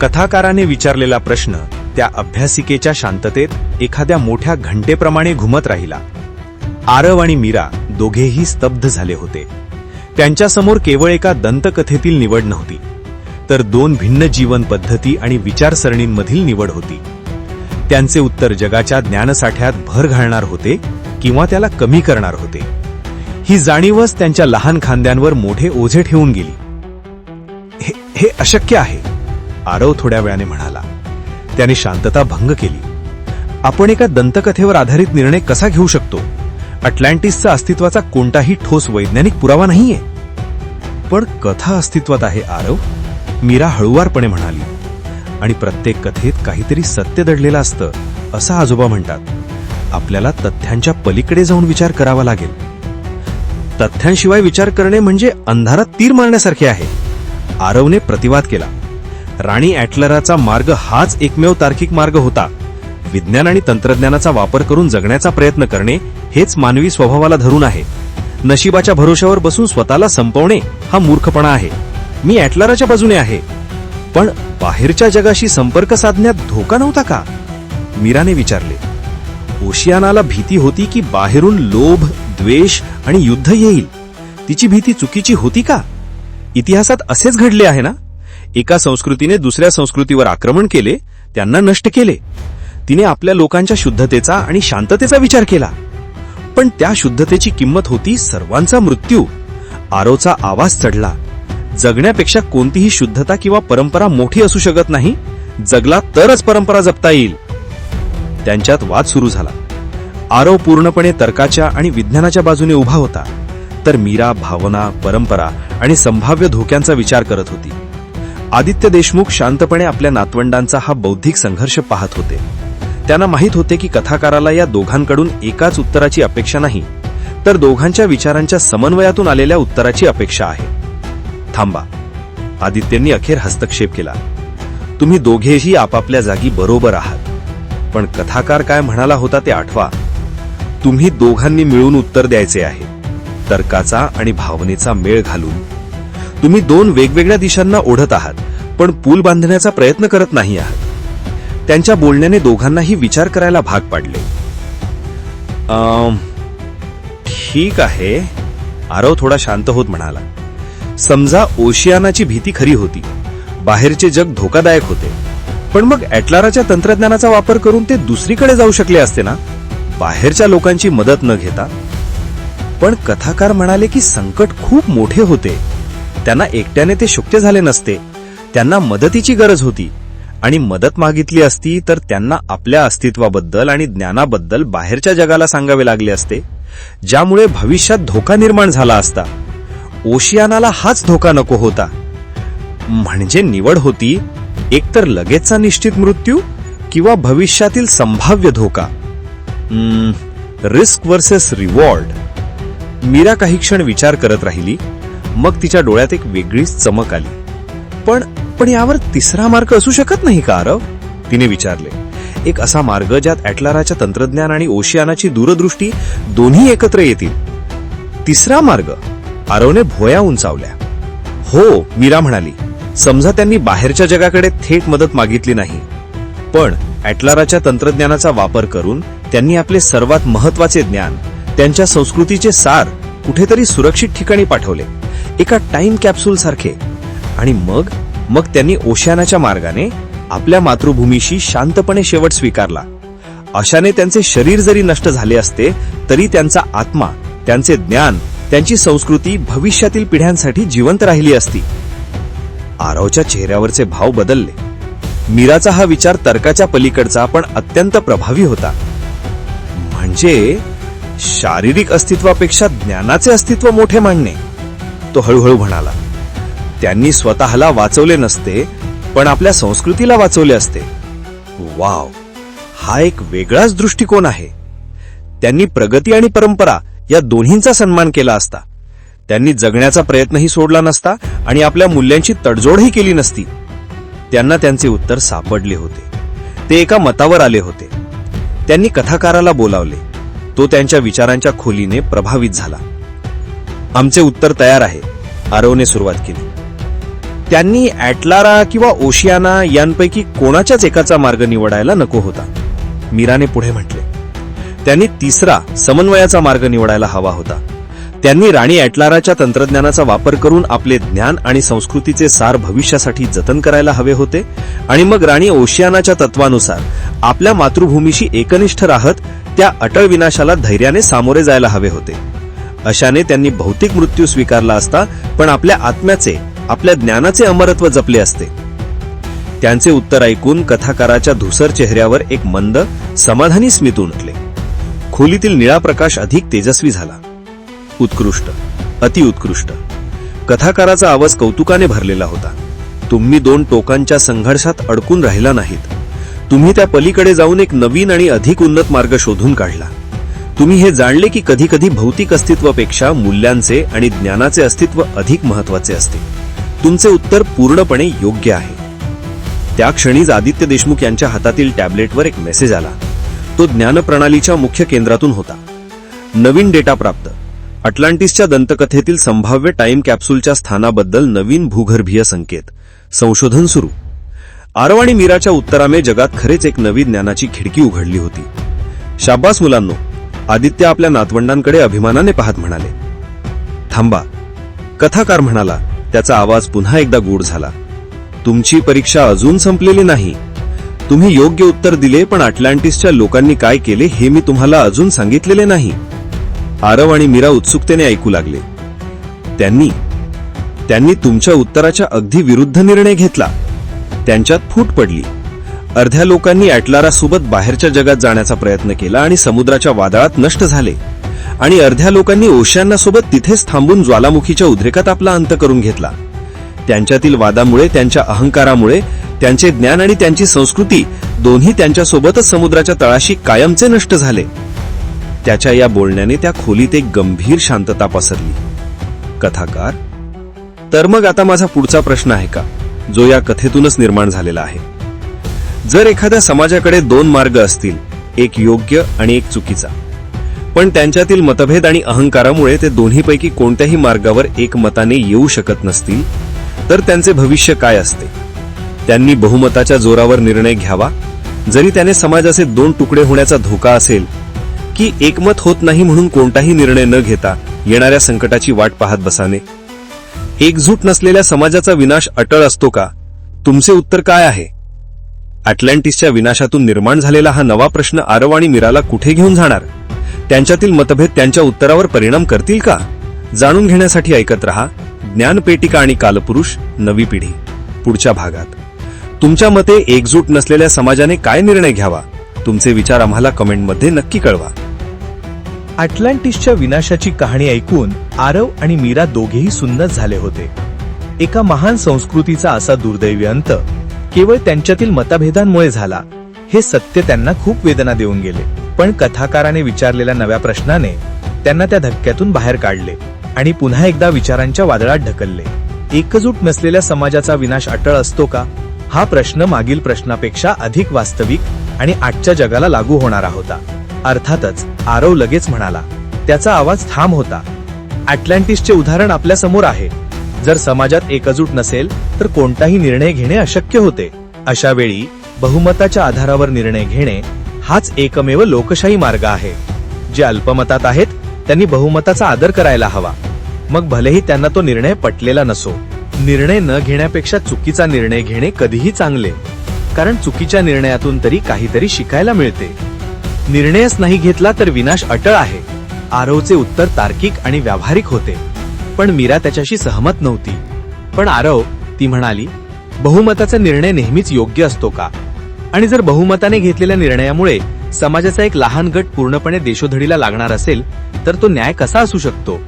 कथाकाराने विचारलेला प्रश्न त्या अभ्यासिकेच्या शांततेत एखाद्या मोठ्या घंटेप्रमाणे घुमत राहिला. आरव आणि मीरा दोघेही स्तब्ध झाले होते. त्यांच्यासमोर केवळ एका दंतकथेतील निवड नव्हती तर दोन भिन्न जीवन पद्धती आणि विचारसरणींमधील निवड होती. त्यांचे उत्तर जगाच्या ज्ञानसाठ्यात भर घालणार होते किंवा त्याला कमी करणार होते. ही जाणीवच त्यांच्या लहान खांद्यांवर मोठे ओझे ठेवून गेली. हे हे अशक्य आहे. आरव थोड्या वेळाने म्हणाला त्याने शांतता भंग केली. आपण एका दंतकथेवर आधारित निर्णय कसा घेऊ शकतो? अटलांटिसचा अस्तित्वाचा कोणताही ठोस वैज्ञानिक पुरावा नाहीये. पण कथा अस्तित्वात आहे आरव मीरा हळुवारपणे म्हणाली. आणि प्रत्येक कथेत काहीतरी सत्य दडलेलं असतं असं आजोबा म्हणतात. आपल्याला तथ्यांच्या पलीकडे जाऊन विचार करावा लागेल. तथ्यांशिवाय विचार करणे म्हणजे अंधारात तीर मारण्यासारखे आहे. आरवने प्रतिवाद केला. राणी ॲटलराचा मार्ग हाच एकमेव तार्किक मार्ग होता. विज्ञान आणि तंत्रज्ञानाचा वापर करून जगण्याचा प्रयत्न करणे हेच मानवी स्वभावाला धरून आहे. नशिबाच्या भरोशावर बसून स्वतःला संपवणे हा मूर्खपणा आहे. मी ॲटलराच्या बाजूने आहे. पण बाहेरच्या जगाशी संपर्क साधण्यात धोका नव्हता का? मीराने विचारले. ओशियानाला भीती होती की बाहेरून लोभ द्वेष आणि युद्ध येईल. तिची भीती चुकीची होती का? इतिहासात असेच घडले आहे ना? एका संस्कृतीने दुसऱ्या संस्कृतीवर आक्रमण केले त्यांना नष्ट केले. तिने आपल्या लोकांच्या शुद्धतेचा आणि शांततेचा विचार केला. पण त्या शुद्धतेची किंमत होती सर्वांचा मृत्यू. आरोचा आवाज चढला. जगण्यापेक्षा कोणतीही शुद्धता किंवा परंपरा मोठी असू शकत नाही. जगला तरच परंपरा जपता येईल. त्यांच्यात वाद सुरू झाला. आरव पूर्णपणे तर्काच्या आणि विज्ञानाच्या बाजूने उभा होता. तर मीरा भावना परंपरा आणि संभाव्य धोक्यांचा विचार करत होती. आदित्य देशमुख शांतपणे आपल्या नातवंडांचा हा बौद्धिक संघर्ष पाहत होते. त्यांना माहीत होते की कथाकाराला या दोघांकडून एकाच उत्तराची अपेक्षा नाही तर दोघांच्या विचारांच्या समन्वयातून आलेल्या उत्तराची अपेक्षा आहे. थांबा. आदित्यंनी अखेर हस्तक्षेप केला. तुम्ही दोघेही आपापल्या जागी बरोबर आहात. पण कथाकार काय म्हणाला होता ते आठवा. तुम्ही दोघांनी मिळून उत्तर द्यायचे आहे. तर्काचा आणि भावनेचा मेळ घालून तुम्ही दोन वेगवेगळ्या दिशांना ओढत आहात पण पूल बांधण्याचा प्रयत्न करत नाही आहात. त्यांच्या बोलण्याने दोघांनाही विचार करायला भाग पाडले. ठीक आहे. आरव थोडा शांत होत म्हणाला. समजा ओशियानाची भीती खरी होती. बाहेरचे जग धोकादायक होते. पण मग ॲटलाराच्या तंत्रज्ञानाचा वापर करून ते दुसरीकडे जाऊ शकले असते ना? बाहेरच्या लोकांची मदत न घेता? पण कथाकार म्हणाले की संकट खूप मोठे होते. त्यांना एकट्याने ते शक्य झाले नसते. त्यांना मदतीची गरज होती. आणि मदत मागितली असती तर त्यांना आपल्या अस्तित्वाबद्दल आणि ज्ञानाबद्दल बाहेरच्या जगाला सांगावे लागले असते ज्यामुळे भविष्यात धोका निर्माण झाला असता. ओशियानाला हाच धोका नको होता. म्हणजे निवड होती एकतर लगेचचा निश्चित मृत्यू किंवा भविष्यातील संभाव्य धोका. Risk versus reward. मीरा काही क्षण विचार करत राहिली. मग तिच्या डोळ्यात एक वेगळीच चमक आली. पण पण यावर तिसरा मार्ग असू शकत नाही का आरव? तिने विचारले. एक असा मार्ग ज्यात ॲटलाराच्या तंत्रज्ञान आणि ओशियानाची दूरदृष्टी दोन्ही एकत्र येतील. तिसरा मार्ग आरवने भोया उंचावल्या. हो मीरा म्हणाली समजा त्यांनी बाहेरच्या जगाकडे थेट मदत मागितली नाही. पण ॲटलाराच्या तंत्रज्ञानाचा वापर करून त्यांनी आपले सर्वात महत्त्वाचे ज्ञान त्यांच्या संस्कृतीचे सार कुठेतरी सुरक्षित ठिकाणी पाठवले. एका टाइम कॅप्सूल सारखे. आणि मग मग त्यांनी ओशियानाच्या मार्गाने आपल्या मातृभूमीशी शांतपणे शेवट स्वीकारला. अशाने त्यांचे शरीर जरी नष्ट झाले असते तरी त्यांचा आत्मा त्यांचे ज्ञान त्यांची संस्कृती भविष्यातील पिढ्यांसाठी जिवंत राहिली असती. आरवच्या चेहऱ्यावरचे भाव बदलले. मीराचा हा विचार तर्काच्या पलीकडचा पण अत्यंत प्रभावी होता. म्हणजे शारीरिक अस्तित्वापेक्षा ज्ञानाचे अस्तित्व मोठे मानणे. तो हळूहळू म्हणाला त्यांनी स्वतःला वाचवले नसते पण आपल्या संस्कृतीला वाचवले असते. वाव! हा एक वेगळाच दृष्टिकोन आहे. त्यांनी प्रगती आणि परंपरा या दोन्हींचा सन्मान केला असता. त्यांनी जगण्याचा प्रयत्नही सोडला नसता आणि आपल्या मूल्यांची तडजोडही केली नसती. त्यांना त्यांचे उत्तर सापडले होते. ते एका मतावर आले होते. त्यांनी कथाकाराला बोलावले. तो त्यांच्या विचारांच्या खोलीने प्रभावित झाला. आमचे उत्तर तयार आहे आरवने सुरुवात केली. त्यांनी ॲटलारा किंवा ओशियाना यांपैकी कोणाच्याच एकाचा मार्ग निवडायला नको होता. मीराने पुढे म्हटले त्यांनी तिसरा समन्वयाचा मार्ग निवडायला हवा होता. त्यांनी राणी ॲटलाराच्या तंत्रज्ञानाचा वापर करून आपले ज्ञान आणि संस्कृतीचे सार भविष्यासाठी जतन करायला हवे होते आणि मग राणी ओशियानाच्या तत्वानुसार आपल्या मातृभूमीशी एकनिष्ठ राहत त्या अटळ विनाशाला धैर्याने सामोरे जायला हवे होते. अशाने त्यांनी भौतिक मृत्यू स्वीकारला असता पण आपल्या आत्म्याचे आपल्या ज्ञानाचे अमरत्व जपले असते. त्यांचे उत्तर ऐकून कथाकाराच्या धुसर चेहऱ्यावर एक मंद समाधानी स्मित उमटले. खोलीतील निळा प्रकाश अधिक तेजस्वी झाला. उत्कृष्ट अतिउत्कृष्ट कथाकाराचा आवाज कौतुकाने भरलेला होता. तुम्ही दोन टोकांच्या संघर्षात अडकून राहिला नाहीत. तुम्ही त्या पलीकडे जाऊन एक नवीन आणि अधिक उन्नत मार्ग शोधून काढला. तुम्ही हे जाणले की कधी कधी भौतिक अस्तित्वापेक्षा मूल्यांचे आणि ज्ञानाचे अस्तित्व अधिक महत्त्वाचे असते. तुमचे उत्तर पूर्णपणे योग्य आहे. त्या क्षणीच आदित्य देशमुख यांच्या हातातील टॅबलेटवर एक मेसेज आला. तो ज्ञानप्रणालीच्या मुख्य केंद्रातून होता. नवीन डेटा प्राप्त. अटलांटिसच्या दंतकथेतील संभाव्य टाइम कॅप्सूलच्या स्थानाबद्दल नवीन भूगर्भीय संकेत. संशोधन सुरू. आरव आणि मीराच्या उत्तरामे जगात खरेच एक नवी ज्ञानाची खिडकी उघडली होती. शाबास मुलांनो! आदित्य आपल्या नातवंडांकडे अभिमानाने पाहत म्हणाले थांबा. कथाकार म्हणाला त्याचा आवाज पुन्हा एकदा गूढ झाला. तुमची परीक्षा अजून संपलेली नाही. तुम्ही योग्य उत्तर दिले पण अटलांटिसच्या लोकांनी काय केले हे मी तुम्हाला अजून सांगितलेले नाही. आरव आणि मीरा उत्सुकतेने ऐकू लागले. त्यांनी त्यांनी तुमच्या उत्तराच्या अगदी विरुद्ध निर्णय घेतला. त्यांच्यात फूट पडली. अर्ध्या लोकांनी सोबत बाहेरच्या जगात जाण्याचा प्रयत्न केला आणि समुद्राच्या वादळात नष्ट झाले. आणि अर्ध्या लोकांनी ओशांना सोबत तिथेच थांबून ज्वालामुखीच्या उद्रेकात आपला अंत करून घेतला. त्यांच्यातील वादामुळे त्यांच्या अहंकारामुळे त्यांचे ज्ञान आणि त्यांची संस्कृती दोन्ही त्यांच्यासोबतच समुद्राच्या तळाशी कायमचे नष्ट झाले. त्याच्या या बोलण्याने त्या खोलीत एक गंभीर शांतता पसरली. कथाकार तर मग आता माझा पुढचा प्रश्न आहे का जो या कथेतूनच निर्माण झालेला आहे? जर एखाद्या समाजाकडे दोन मार्ग असतील एक योग्य आणि एक चुकीचा. पण त्यांच्यातील मतभेद आणि अहंकारामुळे ते दोन्हीपैकी कोणत्याही मार्गावर एकमताने येऊ शकत नसतील तर त्यांचे भविष्य काय असते? त्यांनी बहुमताच्या जोरावर निर्णय घ्यावा. जरी त्याने समाजाचे दोन तुकडे होण्याचा धोका असेल की एकमत होत नाही म्हणून कोणताही निर्णय न घेता येणाऱ्या संकटाची वाट पाहत बसाने एकजूट नसलेल्या समाजाचा विनाश अटळ असतो का? तुमचे उत्तर काय आहे? अटलांटिसच्या विनाशातून निर्माण झालेला हा नवा प्रश्न आरव आणि मीराला कुठे घेऊन जाणार? त्यांच्यातील मतभेद त्यांच्या उत्तरावर परिणाम करतील का? जाणून घेण्यासाठी ऐकत रहा ज्ञानपेटिका आणि कालपुरुष नवी पिढी. पुढच्या भागात. तुमच्या मते एकजूट नसलेल्या समाजाने काय निर्णय घ्यावा? तुमचे विचार आम्हाला कमेंटमध्ये नक्की कळवा. अटलांटिसच्या विनाशाची कहाणी ऐकून आरव आणि मीरा दोघेही सुन्नत झाले होते. एका महान संस्कृतीचा असा दुर्दैवी अंत केवळ त्यांच्यातील मतभेदांमुळे झाला. हे सत्य त्यांना खूप वेदना देऊन गेले. पण कथाकाराने विचारलेल्या नव्या प्रश्नाने त्यांना त्या धक्क्यातून बाहेर काढले आणि पुन्हा एकदा विचारांच्या वादळात ढकलले. एकजूट नसलेल्या समाजाचा विनाश अटळ असतो का? हा प्रश्न मागील प्रश्नापेक्षा अधिक वास्तविक आणि आजच्या जगाला लागू होणारा होता. अर्थातच आरव लगेच म्हणाला त्याचा आवाज ठाम होता. अटलांटिसचे उदाहरण आपल्यासमोर आहे. जर समाजात एकजूट नसेल तर कोणताही निर्णय घेणे अशक्य होते. अशा वेळी बहुमताच्या आधारावर निर्णय घेणे हाच एकमेव लोकशाही मार्ग आहे. जे अल्पमतात आहेत त्यांनी बहुमताचा आदर करायला हवा. मग भलेही त्यांना तो निर्णय पटलेला नसो. निर्णय न घेण्यापेक्षा चुकीचा निर्णय घेणे कधीही चांगले. कारण चुकीच्या निर्णयातून तरी काहीतरी शिकायला मिळते. निर्णयच नाही घेतला तर विनाश अटळ आहे. आरवचे उत्तर तार्किक आणि व्यावहारिक होते. पण मीरा त्याच्याशी सहमत नव्हती. पण आरव ती म्हणाली बहुमताचा निर्णय नेहमीच योग्य असतो का? आणि जर बहुमताने घेतलेल्या निर्णयामुळे समाजाचा एक लहान गट पूर्णपणे देशोधडीला लागणार असेल तर तो न्याय कसा असू शकतो?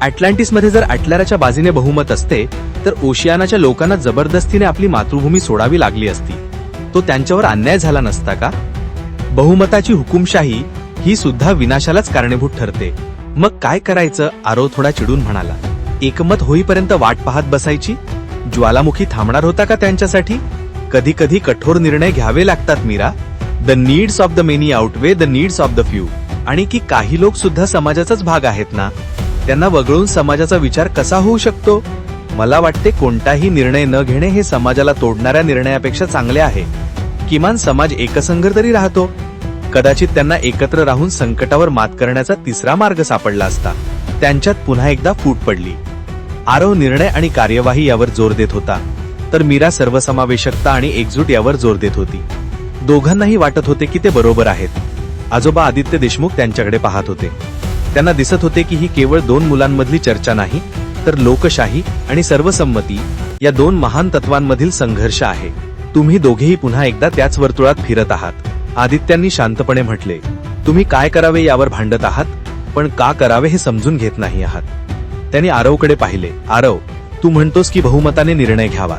अटलांटिसमध्ये जर अटलाराच्या बाजूने बहुमत असते तर ओशियानाच्या लोकांना जबरदस्तीने आपली मातृभूमी सोडावी लागली असती. तो त्यांच्यावर अन्याय झाला नसता का? बहुमताची हुकुमशाही ही सुद्धा विनाशालाच कारणीभूत ठरते. मग काय करायचं? आरो थोडा चिडून म्हणाला. एकमत होईपर्यंत वाट पाहत बसायची? ज्वालामुखी थांबणार होता का त्यांच्यासाठी? कधी कधी कठोर निर्णय घ्यावे लागतात Meera. The needs of the many outweigh the needs of the few आणि की काही लोक सुद्धा समाजाचाच भाग आहेत ना? त्यांना वगळून समाजाचा विचार कसा होऊ शकतो? मला वाटते कोणताही निर्णय न घेणे हे समाजाला तोडणाऱ्या निर्णयापेक्षा चांगले आहे. किमान समाज एकसंघ तरी राहतो. कदाचित त्यांना एकत्र राहून संकटावर मात करण्याचा तिसरा मार्ग सापडला असता. त्यांच्यात पुन्हा एकदा फूट पडली. आरव निर्णय आणि कार्यवाही यावर जोर देत होता. तर मीरा सर्वसमावेशकता आणि एकजूट यावर जोर देत होती. दोघांनाही वाटत होते की ते बरोबर आहेत. आजोबा आदित्य देशमुख त्यांच्याकडे पाहत होते. त्यांना दिसत होते की ही केवळ दोन मुलांमधली चर्चा नाही तर लोकशाही आणि सर्वसंमती या दोन महान तत्वांमधील संघर्ष आहे. तुम्ही दोघेही पुन्हा एकदा त्याच वर्तुळात फिरत आहात. आदित्यांनी शांतपणे म्हटले तुम्ही काय करावे यावर भांडत आहात? पण का करावे हे समजून घेत नाही आहात. त्यांनी आरवकडे पाहिले आरव तू म्हणतोस की बहुमताने निर्णय घ्यावा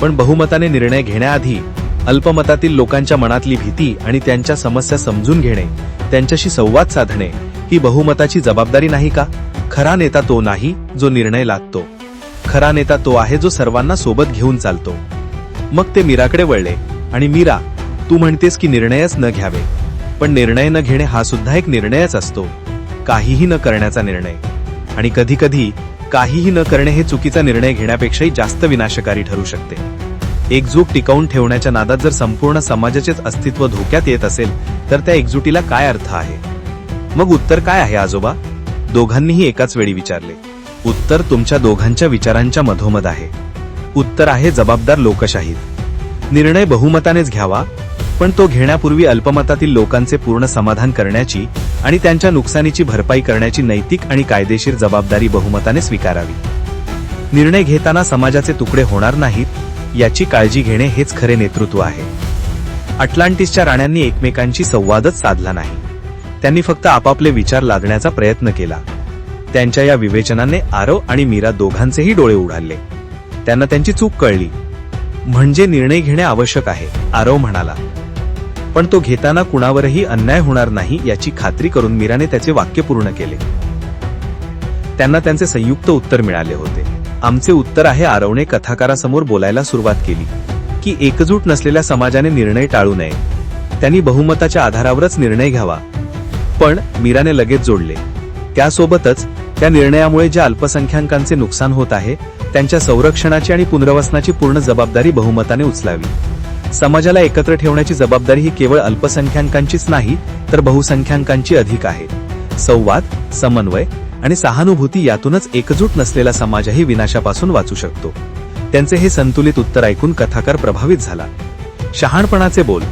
पण बहुमताने निर्णय घेण्याआधी अल्पमतातील लोकांच्या मनातली भीती आणि त्यांच्या समस्या समजून घेणे त्यांच्याशी संवाद साधणे ही बहुमताची जबाबदारी नाही का? खरा नेता तो नाही जो निर्णय लागतो खरा नेता तो आहे जो सर्वांना सोबत घेऊन चालतो. मग ते मीराकडे वळले आणि मीरा तू म्हणतेस की निर्णयच न घ्यावे. पण निर्णय न घेणे हा सुद्धा एक निर्णयच असतो. काहीही न करण्याचा निर्णय. आणि कधी कधी काहीही न करणे हे चुकीचा निर्णय घेण्यापेक्षाही जास्त विनाशकारी ठरू शकते. एकजूट टिकवून ठेवण्याच्या नादात जर संपूर्ण समाजाचेच अस्तित्व धोक्यात येत असेल तर त्या एकजुटीला काय अर्थ आहे? मग उत्तर काय आहे आजोबा? दोघांनीही एकाच वेळी विचारले. उत्तर तुमच्या दोघांच्या विचारांच्या मधोमध आहे. उत्तर आहे जबाबदार लोकशाहीत. निर्णय बहुमतानेच घ्यावा पण तो घेण्यापूर्वी अल्पमतातील लोकांचे पूर्ण समाधान करण्याची आणि त्यांच्या नुकसानीची भरपाई करण्याची नैतिक आणि कायदेशीर जबाबदारी बहुमताने स्वीकारावी. निर्णय घेताना समाजाचे तुकडे होणार नाहीत याची काळजी घेणे हेच खरे नेतृत्व आहे. अटलांटिसच्या राण्यांनी एकमेकांशी संवादच साधला नाही. त्यांनी फक्त आपापले विचार लादण्याचा प्रयत्न केला. त्यांच्या या विवेचनाने आरव आणि मीरा दोघांचेही डोळे उडाले त्यांना त्यांची चूक कळली. म्हणजे निर्णय घेणे आवश्यक आहे आरव म्हणाला. पण तो घेताना कुणावरही अन्याय होणार नाही याची खात्री करून मीराने त्याचे वाक्य पूर्ण केले. त्यांना त्यांचे संयुक्त उत्तर मिळाले होते. आमचे उत्तर आहे आरवणे कथाकारासमोर बोलायला सुरुवात केली की एकजूट नसलेल्या समाजाने निर्णय टाळू नये. त्यांनी बहुमताच्या आधारावरच निर्णय घ्यावा. पण मीराने लगेच जोडले. त्यासोबतच त्या निर्णयामुळे ज्या अल्पसंख्याकांचे नुकसान होत आहे त्यांच्या संरक्षणाची आणि पुनर्वसनाची पूर्ण जबाबदारी बहुमताने उचलावी. समाजाला एकत्र ठेवण्याची जबाबदारी ही केवळ अल्पसंख्याकांचीच नाही तर बहुसंख्याकांची अधिक आहे. संवाद समन्वय आणि सहानुभूती यातूनच एकजूट नसलेला समाजही विनाशापासून वाचू शकतो. त्यांचे हे संतुलित उत्तर ऐकून कथाकार प्रभावित झाला. शहाणपणाचे बोल.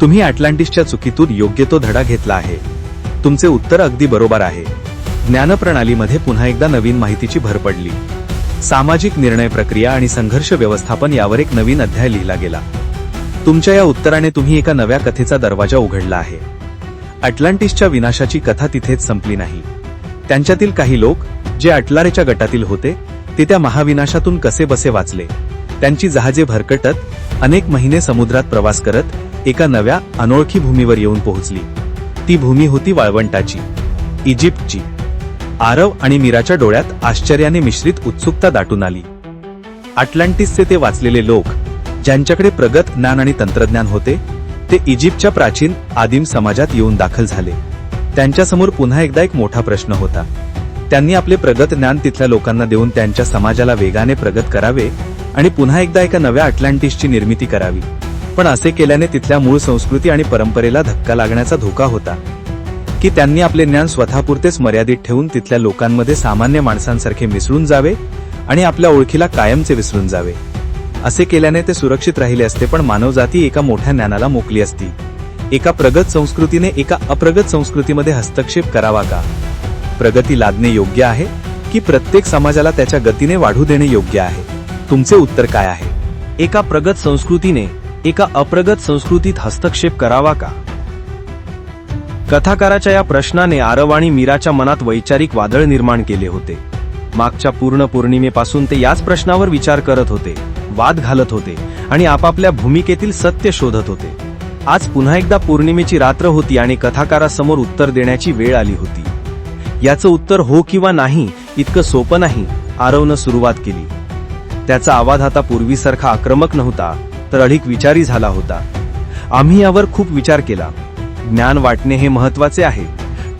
तुम्ही अटलांटिसच्या चुकीतून योग्य तो धडा घेतला आहे. तुमचे उत्तर अगदी बरोबर आहे. ज्ञानप्रणालीमध्ये पुन्हा एकदा नवीन माहितीची भर पडली. सामाजिक निर्णय प्रक्रिया आणि संघर्ष व्यवस्थापन यावर एक नवीन अध्याय लिहिला गेला. तुमच्या या उत्तराने तुम्ही एका नव्या कथेचा दरवाजा उघडला आहे. अटलांटिसच्या विनाशाची कथा तिथेच संपली नाही. त्यांच्यातील काही लोक जे अटलारेच्या गटातील होते ते त्या महाविनाशातून कसे बसे वाचले? त्यांची जहाजे भरकटत अनेक महिने समुद्रात प्रवास करत एका नव्या अनोळखी भूमीवर येऊन पोहोचली. ती भूमी होती वाळवंटाची इजिप्तची. आरव आणि मीराच्या डोळ्यात आश्चर्याने मिश्रित उत्सुकता दाटून आली. अटलांटिसचे ते वाचलेले लोक ज्यांच्याकडे प्रगत ज्ञान आणि तंत्रज्ञान होते ते इजिप्तच्या प्राचीन आदिम समाजात येऊन दाखल झाले. त्यांच्यासमोर पुन्हा एकदा एक मोठा प्रश्न होता. त्यांनी आपले प्रगत ज्ञान तिथल्या लोकांना देऊन त्यांच्या समाजाला वेगाने प्रगत करावे आणि पुन्हा एकदा एका नव्या अटलांटिसची निर्मिती करावी. पण असे केल्याने तिथल्या मूळ संस्कृती आणि परंपरेला धक्का लागण्याचा धोका होता. की त्यांनी आपले ज्ञान स्वतःपुरतेच मर्यादित ठेवून तिथल्या लोकांमध्ये सामान्य माणसांसारखे मिसळून जावे आणि आपल्या ओळखीला कायमचे विसरून जावे. असे केल्याने ते सुरक्षित राहिले असते पण मानवजाती एका मोठ्या ज्ञानाला मोकली असती. एका प्रगत संस्कृतीने एका अप्रगत संस्कृतीमध्ये हस्तक्षेप करावा का? प्रगती लादणे योग्य आहे की प्रत्येक समाजाला त्याच्या गतीने वाढू देणे योग्य आहे? तुमचे उत्तर काय आहे? एका प्रगत संस्कृतीने एका अप्रगत संस्कृतीत हस्तक्षेप करावा का? कथाकाराच्या या प्रश्नाने आरव आणि मीराच्या मनात वैचारिक वादळ निर्माण केले होते. मागच्या पूर्ण पौर्णिमेपासून ते याच प्रश्नावर विचार करत होते. वाद घालत होते आणि आपापल्या भूमिकेतील सत्य शोधत होते. आज पुन्हा एकदा पौर्णिमेची रात्र होती आणि कथाकारासमोर उत्तर देण्याची वेळ आली होती. याचं उत्तर हो किंवा नाही इतकं सोपं नाही आरवनं सुरुवात केली. त्याचा आवाज आता पूर्वीसारखा आक्रमक नव्हता तर अधिक विचारी झाला होता. आम्ही यावर खूप विचार केला. ज्ञान वाटणे हे महत्त्वाचे आहे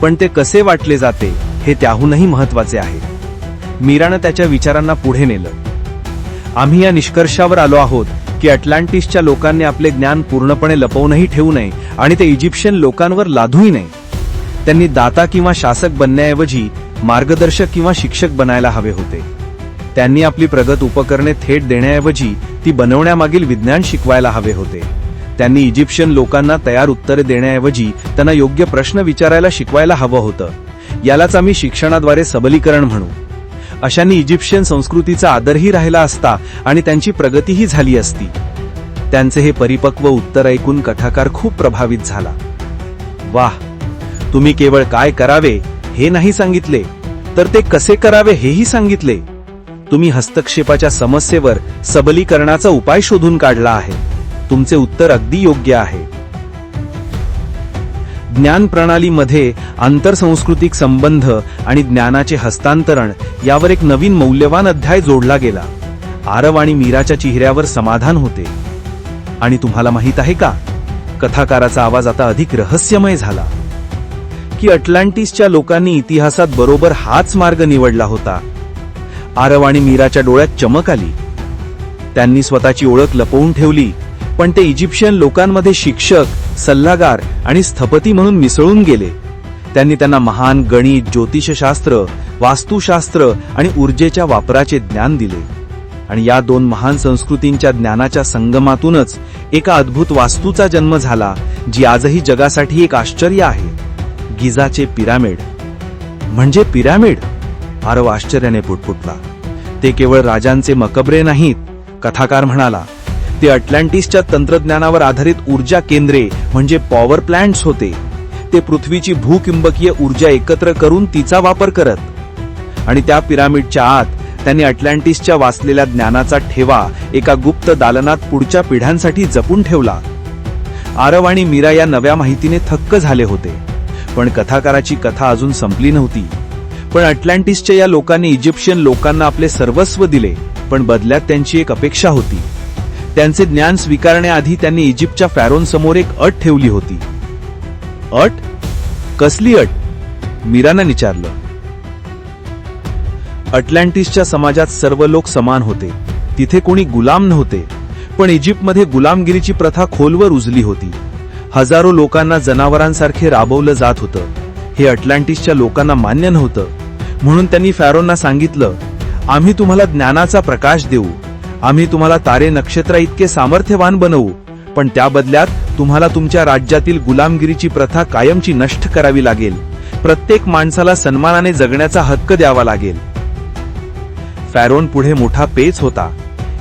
पण ते कसे वाटले जाते हे त्याहूनही महत्त्वाचे आहे. मीरानं त्याच्या विचारांना पुढे नेलं. आम्ही या निष्कर्षावर आलो आहोत की अटलांटिसच्या लोकांनी आपले ज्ञान पूर्णपणे लपवूनही ठेवू नये आणि ते इजिप्शियन लोकांवर लादूही नये. त्यांनी दाता किंवा शासक बनण्याऐवजी मार्गदर्शक किंवा शिक्षक बनायला हवे होते. त्यांनी आपली प्रगत उपकरणे थेट देण्याऐवजी ती बनवण्यामागील विज्ञान शिकवायला हवे होते. त्यांनी इजिप्शियन लोकांना तयार उत्तरे देण्याऐवजी त्यांना योग्य प्रश्न विचारायला शिकवायला हवं होतं. यालाच आम्ही शिक्षणाद्वारे सबलीकरण म्हणू. अशांनी इजिप्शियन संस्कृतीचा आदरही राहिला असता आणि त्यांची प्रगतीही झाली असती. त्यांचे हे परिपक्व उत्तर ऐकून कथाकार खूप प्रभावित झाला. वाह तुम्ही केवळ काय करावे हे नाही सांगितले तर ते कसे करावे हेही सांगितले. तुम्ही हस्तक्षेपाच्या समस्येवर सबलीकरणाचा उपाय शोधून काढला आहे. तुमचे उत्तर अगदी योग्य आहे. ज्ञान प्रणालीमध्ये आंतरसंस्कृतिक संबंध आणि ज्ञानाचे हस्तांतरण यावर एक नवीन मौल्यवान अध्याय जोडला गेला. आरव आणि मीराच्या चेहऱ्यावर समाधान होते. आणि तुम्हाला माहीत आहे का? कथाकाराचा आवाज आता अधिक रहस्यमय झाला. की अटलांटिसच्या लोकांनी इतिहासात बरोबर हाच मार्ग निवडला होता. आरव आणि मीराच्या डोळ्यात चमक आली. त्यांनी स्वतःची ओळख लपवून ठेवली पण ते इजिप्शियन लोकांमध्ये शिक्षक सल्लागार आणि स्थपती म्हणून मिसळून गेले. त्यांनी त्यांना महान गणित ज्योतिषशास्त्र वास्तुशास्त्र आणि ऊर्जेच्या वापराचे ज्ञान दिले. आणि या दोन महान संस्कृतींच्या ज्ञानाच्या संगमातूनच एका अद्भुत वास्तूचा जन्म झाला जी आजही जगासाठी एक आश्चर्य आहे. गिझाचे पिरामिड. म्हणजे पिरामिड? आरव आश्चर्याने पुटपुटला. ते केवळ राजांचे मकबरे नाहीत कथाकार म्हणाला. ते अटलांटिसच्या तंत्रज्ञानावर आधारित ऊर्जा केंद्रे म्हणजे पॉवर प्लांट्स होते. ते पृथ्वीची भूकिंबकीय ऊर्जा एकत्र करून तिचा वापर करत. आणि त्या पिरामिडच्या आत त्यांनी अटलांटिसच्या वाचलेल्या ज्ञानाचा ठेवा एका गुप्त दालनात पुढच्या पिढ्यांसाठी जपून ठेवला. आरव आणि मीरा या नव्या माहितीने थक्क झाले होते. पण कथाकाराची कथा अजून संपली नव्हती. पण अटलांटिसच्या या लोकांनी इजिप्शियन लोकांना आपले सर्वस्व दिले पण बदल्यात त्यांची एक अपेक्षा होती. त्यांचे ज्ञान स्वीकारण्याआधी त्यांनी इजिप्तच्या फॅरोन समोर एक अट ठेवली होती. अट? कसली अट? मीरानं विचारलं. अटलांटिसच्या समाजात सर्व लोक समान होते. तिथे कोणी गुलाम नव्हते. पण इजिप्तमध्ये गुलामगिरीची प्रथा खोलवर उजली होती. हजारो लोकांना जनावरांसारखे राबवलं जात होतं. हे अटलांटिसच्या लोकांना मान्य नव्हतं. म्हणून त्यांनी फॅरोंना सांगितलं आम्ही तुम्हाला ज्ञानाचा प्रकाश देऊ. आम्ही तुम्हाला तारे नक्षत्र इतके सामर्थ्यवान बनवू पण त्या बदल्यात तुम्हाला तुमच्या राज्यातील गुलामगिरीची प्रथा कायमची नष्ट करावी लागेल. प्रत्येक माणसाला सन्मानाने जगण्याचा हक्क द्यावा लागेल. फॅरोन पुढे मोठा पेच होता.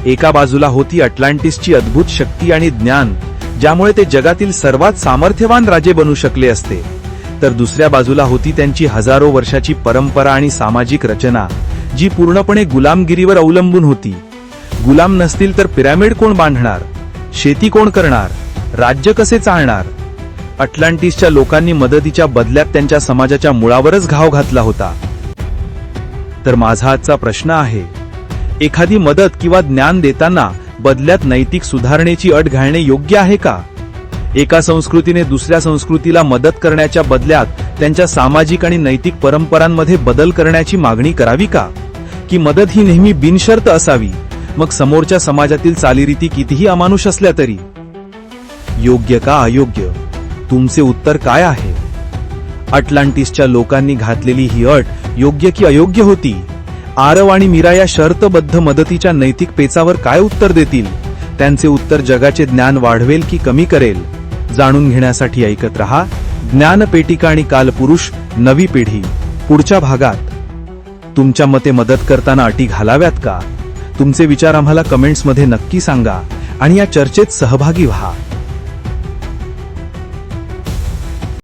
एका बाजूला होती अटलांटिसची अद्भुत शक्ती आणि ज्ञान ज्यामुळे ते जगातील सर्वात सामर्थ्यवान राजे बनू शकले असते. तर दुसऱ्या बाजूला होती त्यांची हजारो वर्षाची परंपरा आणि सामाजिक रचना जी पूर्णपणे गुलामगिरीवर अवलंबून होती. गुलाम नसतील तर पिरॅमिड कोण बांधणार? शेती कोण करणार? राज्य कसे चालणार? अटलांटिसच्या लोकांनी मदतीच्या बदल्यात त्यांच्या समाजाच्या मुळावरच घाव घातला होता. तर माझा आजचा प्रश्न आहे एखादी मदत किंवा ज्ञान देताना बदल्यात नैतिक सुधारणेची अट घालणे योग्य आहे का? एका संस्कृतीने दुसऱ्या संस्कृतीला मदत करण्याच्या बदल्यात त्यांच्या सामाजिक आणि नैतिक परंपरांमध्ये बदल करण्याची मागणी करावी का? की मदत ही नेहमी बिनशर्त असावी? मग समोरच्या समाजातील चालीरीती कितीही अमानुष असल्या तरी. योग्य का अयोग्य? तुमचे उत्तर काय आहे? अटलांटिसच्या लोकांनी घातलेली ही अट योग्य की अयोग्य होती? आरव आणि मीरा या शर्तबद्ध मदतीच्या नैतिक पेचावर काय उत्तर देतील? त्यांचे उत्तर जगाचे ज्ञान वाढवेल की कमी करेल? जाणून घेण्यासाठी ऐकत रहा. ज्ञानपेटिका आणि कालपुरुष नवी पिढी. पुढच्या भागात. तुमच्या मते मदत करताना अटी घालाव्यात का? तुमचे विचार आम्हाला कमेंट्समध्ये नक्की सांगा आणि या चर्चेत सहभागी व्हा.